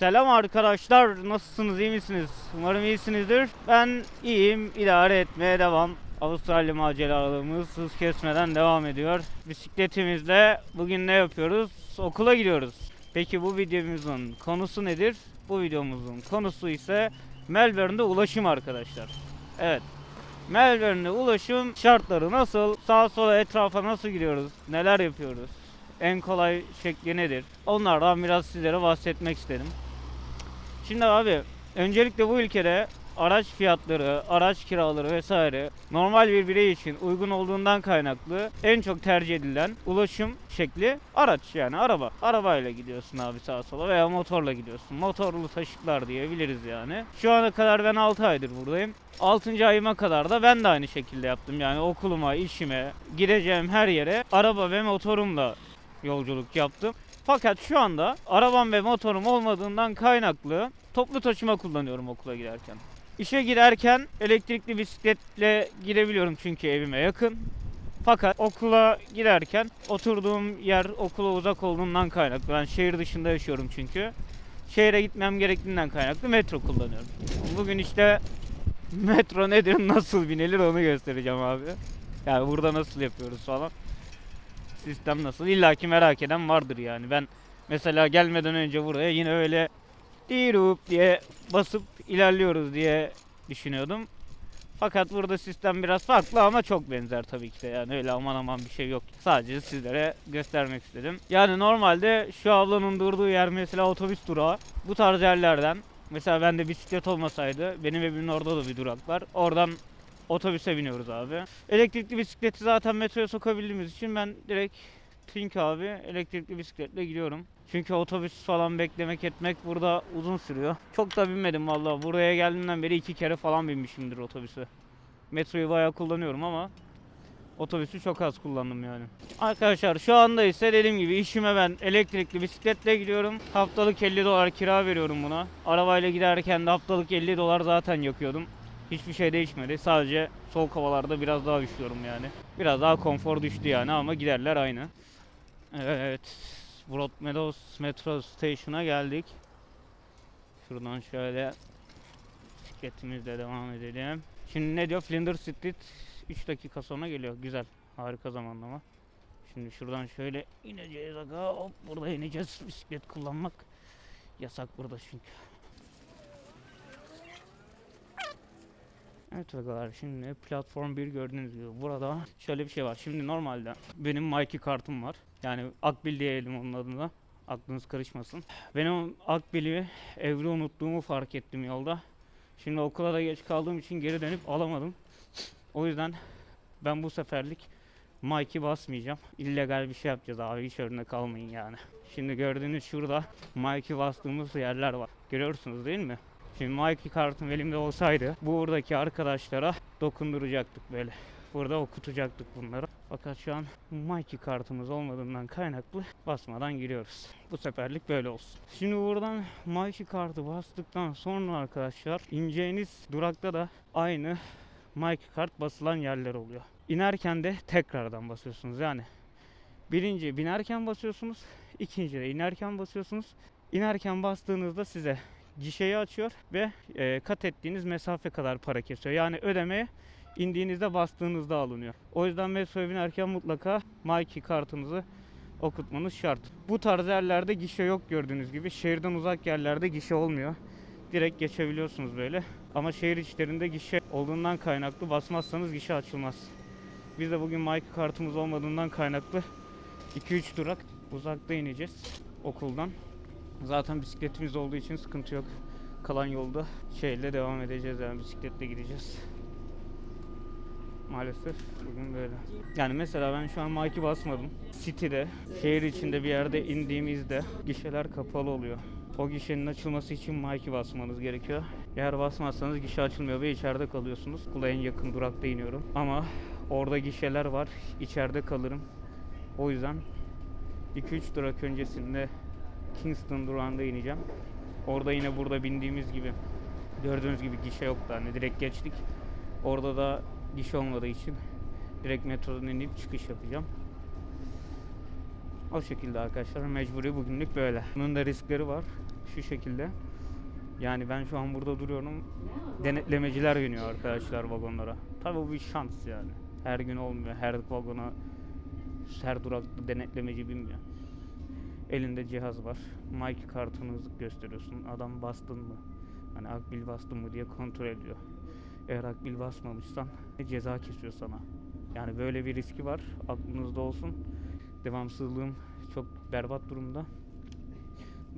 Selam arkadaşlar. Nasılsınız? iyi misiniz? Umarım iyisinizdir. Ben iyiyim. idare etmeye devam. Avustralya maceralarımız hız kesmeden devam ediyor. Bisikletimizle bugün ne yapıyoruz? Okula gidiyoruz. Peki bu videomuzun konusu nedir? Bu videomuzun konusu ise Melbourne'de ulaşım arkadaşlar. Evet. Melbourne'de ulaşım şartları nasıl? Sağa sola etrafa nasıl gidiyoruz? Neler yapıyoruz? En kolay şekli nedir? Onlardan biraz sizlere bahsetmek istedim. Şimdi abi öncelikle bu ülkede araç fiyatları, araç kiraları vesaire normal bir birey için uygun olduğundan kaynaklı en çok tercih edilen ulaşım şekli araç yani araba. Arabayla gidiyorsun abi sağa sola veya motorla gidiyorsun. Motorlu taşıtlar diyebiliriz yani. Şu ana kadar ben 6 aydır buradayım. 6. ayıma kadar da ben de aynı şekilde yaptım. Yani okuluma, işime, gideceğim her yere araba ve motorumla yolculuk yaptım. Fakat şu anda arabam ve motorum olmadığından kaynaklı toplu taşıma kullanıyorum okula giderken. İşe giderken elektrikli bisikletle gidebiliyorum çünkü evime yakın. Fakat okula giderken oturduğum yer okula uzak olduğundan kaynaklı. Ben şehir dışında yaşıyorum çünkü. Şehre gitmem gerektiğinden kaynaklı metro kullanıyorum. Bugün işte metro nedir, nasıl binilir onu göstereceğim abi. Yani burada nasıl yapıyoruz falan sistem nasıl? İlla ki merak eden vardır yani. Ben mesela gelmeden önce buraya yine öyle dirup diye basıp ilerliyoruz diye düşünüyordum. Fakat burada sistem biraz farklı ama çok benzer tabii ki de yani öyle aman aman bir şey yok. Sadece sizlere göstermek istedim. Yani normalde şu ablanın durduğu yer mesela otobüs durağı. Bu tarz yerlerden mesela bende bisiklet olmasaydı benim evimin orada da bir durak var. Oradan otobüse biniyoruz abi. Elektrikli bisikleti zaten metroya sokabildiğimiz için ben direkt Tink abi elektrikli bisikletle gidiyorum. Çünkü otobüs falan beklemek etmek burada uzun sürüyor. Çok da binmedim vallahi. Buraya geldiğimden beri iki kere falan binmişimdir otobüse. Metroyu bayağı kullanıyorum ama otobüsü çok az kullandım yani. Arkadaşlar şu anda ise dediğim gibi işime ben elektrikli bisikletle gidiyorum. Haftalık 50 dolar kira veriyorum buna. Arabayla giderken de haftalık 50 dolar zaten yakıyordum. Hiçbir şey değişmedi. Sadece soğuk havalarda biraz daha üşüyorum yani. Biraz daha konfor düştü yani ama giderler aynı. Evet. Broadmeadows Metro Station'a geldik. Şuradan şöyle bisikletimizle devam edelim. Şimdi ne diyor? Flinders Street 3 dakika sonra geliyor. Güzel. Harika zamanlama. Şimdi şuradan şöyle ineceğiz aga. Hop burada ineceğiz. Bisiklet kullanmak yasak burada çünkü. Evet arkadaşlar şimdi platform 1 gördüğünüz gibi burada şöyle bir şey var. Şimdi normalde benim Mikey kartım var. Yani Akbil diyelim onun adına. Aklınız karışmasın. Benim Akbil'i evde unuttuğumu fark ettim yolda. Şimdi okula da geç kaldığım için geri dönüp alamadım. O yüzden ben bu seferlik Mike'i basmayacağım. İllegal bir şey yapacağız abi hiç önüne kalmayın yani. Şimdi gördüğünüz şurada Mike'i bastığımız yerler var. Görüyorsunuz değil mi? Şimdi Mikey kartım elimde olsaydı buradaki arkadaşlara dokunduracaktık böyle. Burada okutacaktık bunları. Fakat şu an Mikey kartımız olmadığından kaynaklı basmadan giriyoruz. Bu seferlik böyle olsun. Şimdi buradan Mikey kartı bastıktan sonra arkadaşlar ineceğiniz durakta da aynı Mikey kart basılan yerler oluyor. İnerken de tekrardan basıyorsunuz yani. Birinci binerken basıyorsunuz. ikinci de inerken basıyorsunuz. İnerken bastığınızda size gişeyi açıyor ve e, kat ettiğiniz mesafe kadar para kesiyor. Yani ödemeye indiğinizde bastığınızda alınıyor. O yüzden metroya binerken mutlaka Mikey kartınızı okutmanız şart. Bu tarz yerlerde gişe yok gördüğünüz gibi. Şehirden uzak yerlerde gişe olmuyor. Direkt geçebiliyorsunuz böyle. Ama şehir içlerinde gişe olduğundan kaynaklı basmazsanız gişe açılmaz. Biz de bugün Mikey kartımız olmadığından kaynaklı 2-3 durak uzakta ineceğiz okuldan. Zaten bisikletimiz olduğu için sıkıntı yok. Kalan yolda şeyle devam edeceğiz yani bisikletle gideceğiz. Maalesef bugün böyle. Yani mesela ben şu an Mike'i basmadım. City'de, şehir içinde bir yerde indiğimizde gişeler kapalı oluyor. O gişenin açılması için Mike'i basmanız gerekiyor. Eğer basmazsanız gişe açılmıyor ve içeride kalıyorsunuz. Kula en yakın durakta iniyorum. Ama orada gişeler var. içeride kalırım. O yüzden 2-3 durak öncesinde Kingston durağında ineceğim. Orada yine burada bindiğimiz gibi gördüğünüz gibi gişe yoktu hani direkt geçtik. Orada da gişe olmadığı için direkt metrodan inip çıkış yapacağım. O şekilde arkadaşlar mecburi bugünlük böyle. Bunun da riskleri var. şu şekilde. Yani ben şu an burada duruyorum. Denetlemeciler biniyor arkadaşlar vagonlara. Tabii bu bir şans yani. Her gün olmuyor. Her vagona her durakta denetlemeci binmiyor. Elinde cihaz var. Mic kartını gösteriyorsun. Adam bastın mı? Hani akbil bastın mı diye kontrol ediyor. Eğer akbil basmamışsan ceza kesiyor sana. Yani böyle bir riski var. Aklınızda olsun. Devamsızlığım çok berbat durumda.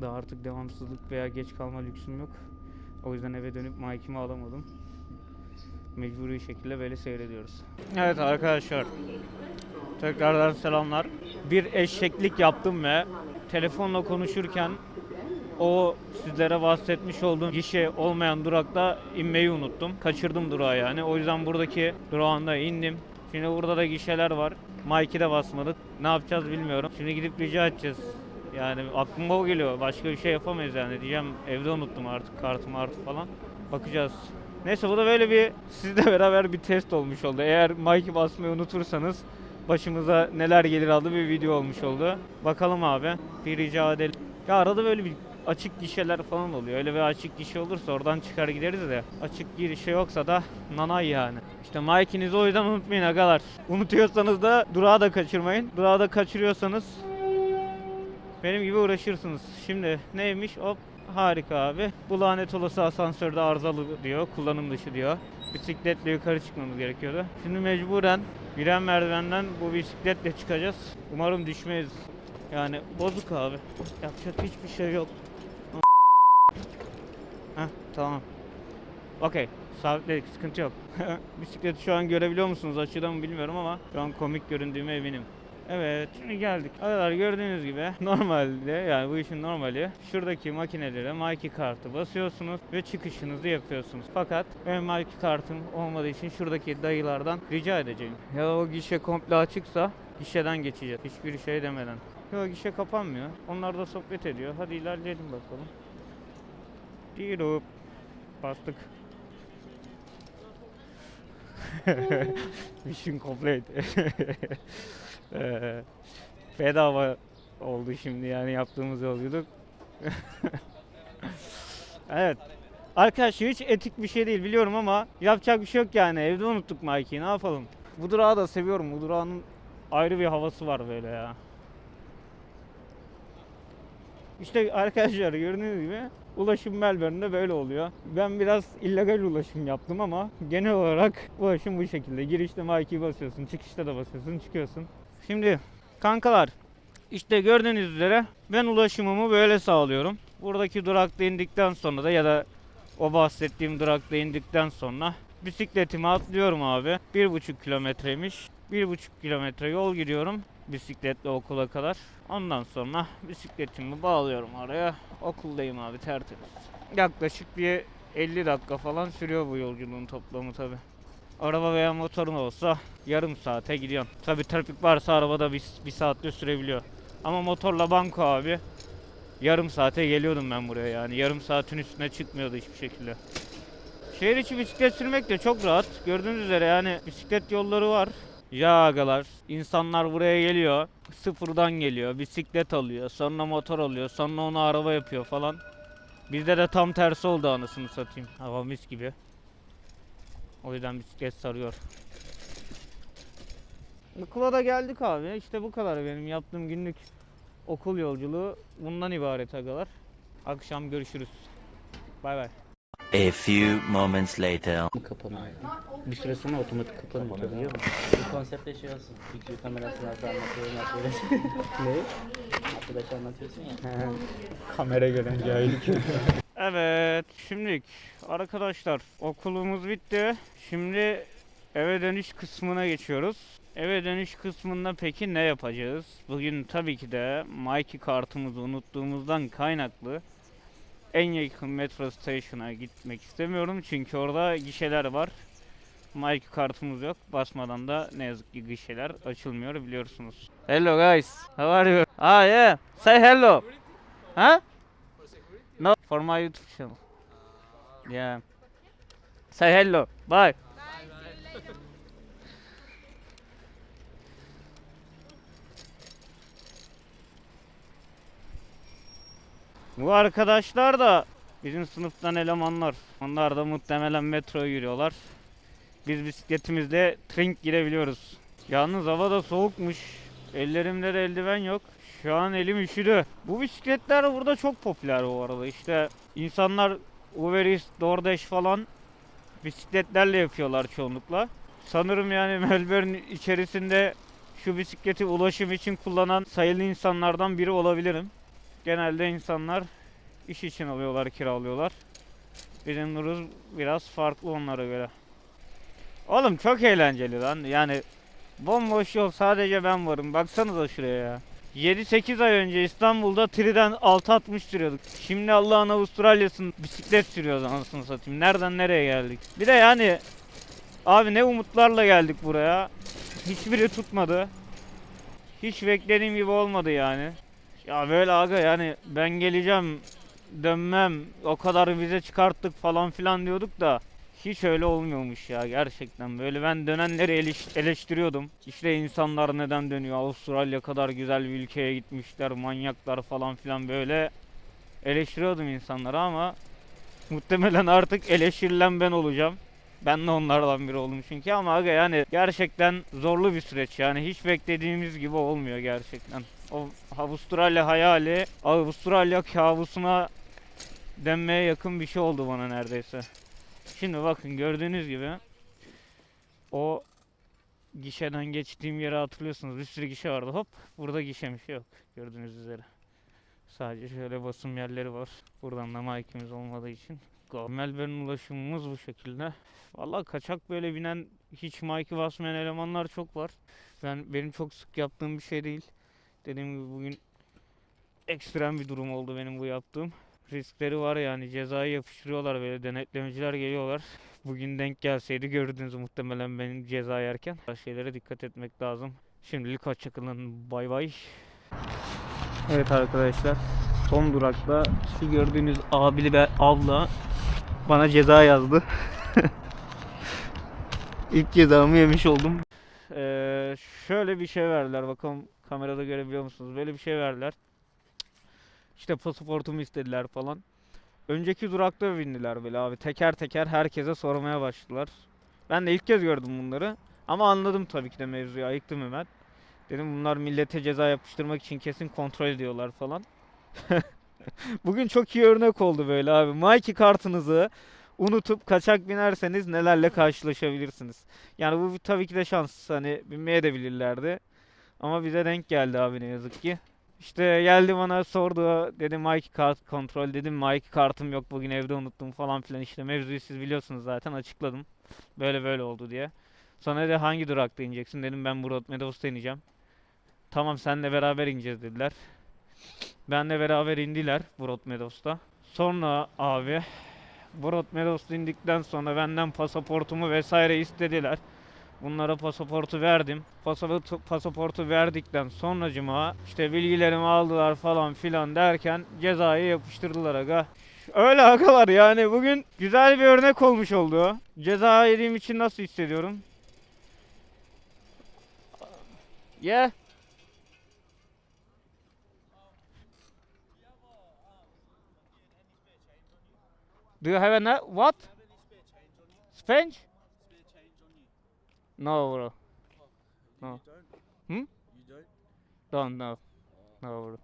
Daha artık devamsızlık veya geç kalma lüksüm yok. O yüzden eve dönüp mic'imi alamadım. Mecburi şekilde böyle seyrediyoruz. Evet arkadaşlar. Tekrardan selamlar. Bir eşeklik yaptım ve telefonla konuşurken o sizlere bahsetmiş olduğum gişe olmayan durakta inmeyi unuttum. Kaçırdım durağı yani. O yüzden buradaki durağında indim. Şimdi burada da gişeler var. Mike'i de basmadık. Ne yapacağız bilmiyorum. Şimdi gidip rica edeceğiz. Yani aklıma o geliyor. Başka bir şey yapamayız yani. Diyeceğim evde unuttum artık kartımı artık falan. Bakacağız. Neyse bu da böyle bir sizle beraber bir test olmuş oldu. Eğer Mike'i basmayı unutursanız başımıza neler gelir adlı bir video olmuş oldu. Bakalım abi. Bir rica edelim. Ya arada böyle bir açık gişeler falan oluyor. Öyle bir açık gişe olursa oradan çıkar gideriz de. Açık gişe yoksa da nanay yani. İşte Mike'inizi o yüzden unutmayın agalar. Unutuyorsanız da durağı da kaçırmayın. Durağı da kaçırıyorsanız benim gibi uğraşırsınız. Şimdi neymiş? Hop harika abi. Bu lanet olası asansörde arızalı diyor. Kullanım dışı diyor. Bisikletle yukarı çıkmamız gerekiyordu. Şimdi mecburen giren merdivenden bu bisikletle çıkacağız. Umarım düşmeyiz. Yani bozuk abi. Yapacak hiçbir şey yok. Heh tamam. Okey. Sabitledik. Sıkıntı yok. Bisikleti şu an görebiliyor musunuz? Açıdan mı bilmiyorum ama şu an komik göründüğüme eminim. Evet şimdi geldik. Arkadaşlar gördüğünüz gibi normalde yani bu işin normali şuradaki makinelere Mikey kartı basıyorsunuz ve çıkışınızı yapıyorsunuz. Fakat benim Mikey kartım olmadığı için şuradaki dayılardan rica edeceğim. Ya o gişe komple açıksa gişeden geçeceğiz. Hiçbir şey demeden. Yok gişe kapanmıyor. Onlar da sohbet ediyor. Hadi ilerleyelim bakalım. Dirup. Bastık. Mission complete. Eee, bedava oldu şimdi yani yaptığımız yolculuk. evet. Arkadaşlar hiç etik bir şey değil biliyorum ama yapacak bir şey yok yani. Evde unuttuk Mike'yi ne yapalım. Bu durağı da seviyorum. Bu durağın ayrı bir havası var böyle ya. İşte arkadaşlar gördüğünüz gibi ulaşım Melbourne'de böyle oluyor. Ben biraz illegal ulaşım yaptım ama genel olarak ulaşım bu şekilde. Girişte Mike'yi basıyorsun, çıkışta da basıyorsun, çıkıyorsun. Şimdi kankalar işte gördüğünüz üzere ben ulaşımımı böyle sağlıyorum. Buradaki durakta indikten sonra da ya da o bahsettiğim durakta indikten sonra bisikletimi atlıyorum abi. Bir buçuk kilometreymiş. Bir buçuk kilometre yol gidiyorum bisikletle okula kadar. Ondan sonra bisikletimi bağlıyorum oraya. Okuldayım abi tertemiz. Yaklaşık bir 50 dakika falan sürüyor bu yolculuğun toplamı tabi. Araba veya motorun olsa yarım saate gidiyorum. Tabi trafik varsa arabada bir, bir saatte sürebiliyor. Ama motorla banko abi yarım saate geliyordum ben buraya yani. Yarım saatin üstüne çıkmıyordu hiçbir şekilde. Şehir içi bisiklet sürmek de çok rahat. Gördüğünüz üzere yani bisiklet yolları var. Ya agalar, insanlar buraya geliyor, sıfırdan geliyor, bisiklet alıyor, sonra motor alıyor, sonra onu araba yapıyor falan. Bizde de tam tersi oldu anasını satayım. Hava mis gibi. O yüzden bisiklet sarıyor. Okula da geldik abi. İşte bu kadar benim yaptığım günlük okul yolculuğu bundan ibaret agalar. Akşam görüşürüz. Bay bay. A few moments later. kapanıyor. Bir süre sonra otomatik kapanıyor biliyor musun? Bu konsepte şey olsun. Video kamerası nasıl öğretiyorsun? Ne? Arkadaş anlatıyorsun ya. Kamera gören cahillik. evet, şimdilik arkadaşlar okulumuz bitti. Şimdi eve dönüş kısmına geçiyoruz. Eve dönüş kısmında peki ne yapacağız? Bugün tabii ki de Mikey kartımızı unuttuğumuzdan kaynaklı en yakın metro station'a gitmek istemiyorum çünkü orada gişeler var. Mikey kartımız yok. Basmadan da ne yazık ki gişeler açılmıyor biliyorsunuz. Hello guys. How are you? Ah yeah. Say hello. Huh? For my YouTube channel. Yeah. Say hello. Bye. Bu arkadaşlar da bizim sınıftan elemanlar. Onlar da muhtemelen metroya yürüyorlar. Biz bisikletimizle trink girebiliyoruz. Yalnız hava da soğukmuş. Ellerimde de eldiven yok. Şu an elim üşüdü. Bu bisikletler burada çok popüler bu arada. İşte insanlar Uber Eats, DoorDash falan bisikletlerle yapıyorlar çoğunlukla. Sanırım yani Melbourne içerisinde şu bisikleti ulaşım için kullanan sayılı insanlardan biri olabilirim. Genelde insanlar iş için alıyorlar, kiralıyorlar. Bizim Nuruz biraz farklı onlara göre. Oğlum çok eğlenceli lan. Yani bomboş yol sadece ben varım. Baksanıza şuraya ya. 7-8 ay önce İstanbul'da Tri'den 6.60 sürüyorduk. Şimdi Allah'ın Avustralya'sın bisiklet sürüyoruz anasını satayım. Nereden nereye geldik? Bir de yani abi ne umutlarla geldik buraya. Hiçbiri tutmadı. Hiç beklediğim gibi olmadı yani. Ya böyle aga yani ben geleceğim dönmem o kadar vize çıkarttık falan filan diyorduk da hiç öyle olmuyormuş ya gerçekten. Böyle ben dönenleri eleş- eleştiriyordum. İşte insanlar neden dönüyor? Avustralya kadar güzel bir ülkeye gitmişler, manyaklar falan filan böyle eleştiriyordum insanları ama muhtemelen artık eleştirilen ben olacağım. Ben de onlardan biri oldum çünkü ama aga yani gerçekten zorlu bir süreç yani hiç beklediğimiz gibi olmuyor gerçekten. O Avustralya hayali Avustralya kabusuna denmeye yakın bir şey oldu bana neredeyse. Şimdi bakın gördüğünüz gibi o gişeden geçtiğim yeri hatırlıyorsunuz. Bir sürü gişe vardı. Hop burada gişe bir şey yok. Gördüğünüz üzere. Sadece şöyle basım yerleri var. Buradan da mike'imiz olmadığı için. Melbourne ulaşımımız bu şekilde. Vallahi kaçak böyle binen hiç mike'ı basmayan elemanlar çok var. Ben benim çok sık yaptığım bir şey değil. Dediğim gibi bugün ekstrem bir durum oldu benim bu yaptığım riskleri var yani cezayı yapıştırıyorlar böyle denetlemeciler geliyorlar. Bugün denk gelseydi gördünüz muhtemelen benim ceza yerken. Şeylere dikkat etmek lazım. Şimdilik hoşçakalın bay bay. Evet arkadaşlar son durakta şu gördüğünüz abili ve abla bana ceza yazdı. İlk cezamı yemiş oldum. Ee, şöyle bir şey verdiler bakalım kamerada görebiliyor musunuz? Böyle bir şey verdiler. İşte pasaportumu istediler falan. Önceki durakta bindiler böyle abi. Teker teker herkese sormaya başladılar. Ben de ilk kez gördüm bunları. Ama anladım tabii ki de mevzuyu. Ayıktım hemen. Dedim bunlar millete ceza yapıştırmak için kesin kontrol ediyorlar falan. Bugün çok iyi örnek oldu böyle abi. Mikey kartınızı unutup kaçak binerseniz nelerle karşılaşabilirsiniz. Yani bu tabii ki de şans. Hani binmeye de bilirlerdi. Ama bize denk geldi abi ne yazık ki. İşte geldi bana sordu. Dedim Mike kart kontrol dedim. Mike kartım yok bugün evde unuttum falan filan. İşte mevzuyu siz biliyorsunuz zaten açıkladım. Böyle böyle oldu diye. Sonra dedi hangi durakta ineceksin? Dedim ben Broad Meadows'ta ineceğim. Tamam senle beraber ineceğiz dediler. Benle beraber indiler Broad Meadows'ta. Sonra abi Broad Meadows'ta indikten sonra benden pasaportumu vesaire istediler. Bunlara pasaportu verdim. Pasaportu, pasaportu verdikten sonracıma işte bilgilerimi aldılar falan filan derken cezayı yapıştırdılar aga. Öyle agalar yani bugün güzel bir örnek olmuş oldu. Ceza yediğim için nasıl hissediyorum? Yeah. Do you have a what? Spanish? No bro. No. Hmm? Don't know. No bro.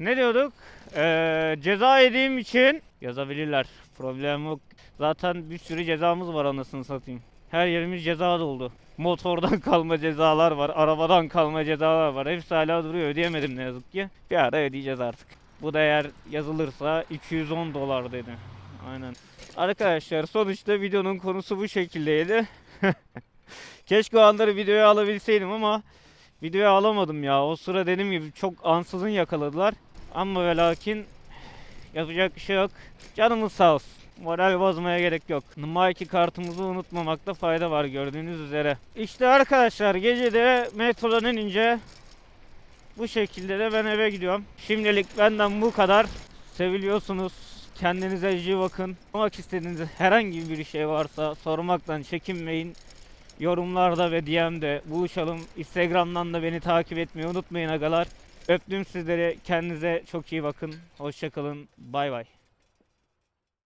Ne diyorduk? Ee, ceza yediğim için yazabilirler. Problem yok. Zaten bir sürü cezamız var anasını satayım. Her yerimiz ceza doldu. Motordan kalma cezalar var. Arabadan kalma cezalar var. Hepsi hala duruyor. Ödeyemedim ne yazık ki. Bir ara ödeyeceğiz artık. Bu da eğer yazılırsa 210 dolar dedi. Aynen. Arkadaşlar sonuçta videonun konusu bu şekildeydi. Keşke o anları videoya alabilseydim ama videoya alamadım ya. O sıra dediğim gibi çok ansızın yakaladılar. Ama ve lakin yapacak bir şey yok. Canımız sağ olsun. Moral bozmaya gerek yok. Nike kartımızı unutmamakta fayda var gördüğünüz üzere. İşte arkadaşlar gece de metrodan inince bu şekilde de ben eve gidiyorum. Şimdilik benden bu kadar. Seviliyorsunuz. Kendinize iyi bakın. Sormak istediğiniz herhangi bir şey varsa sormaktan çekinmeyin. Yorumlarda ve DM'de buluşalım. Instagram'dan da beni takip etmeyi unutmayın agalar. Öptüm sizleri. Kendinize çok iyi bakın. Hoşçakalın. Bay bay.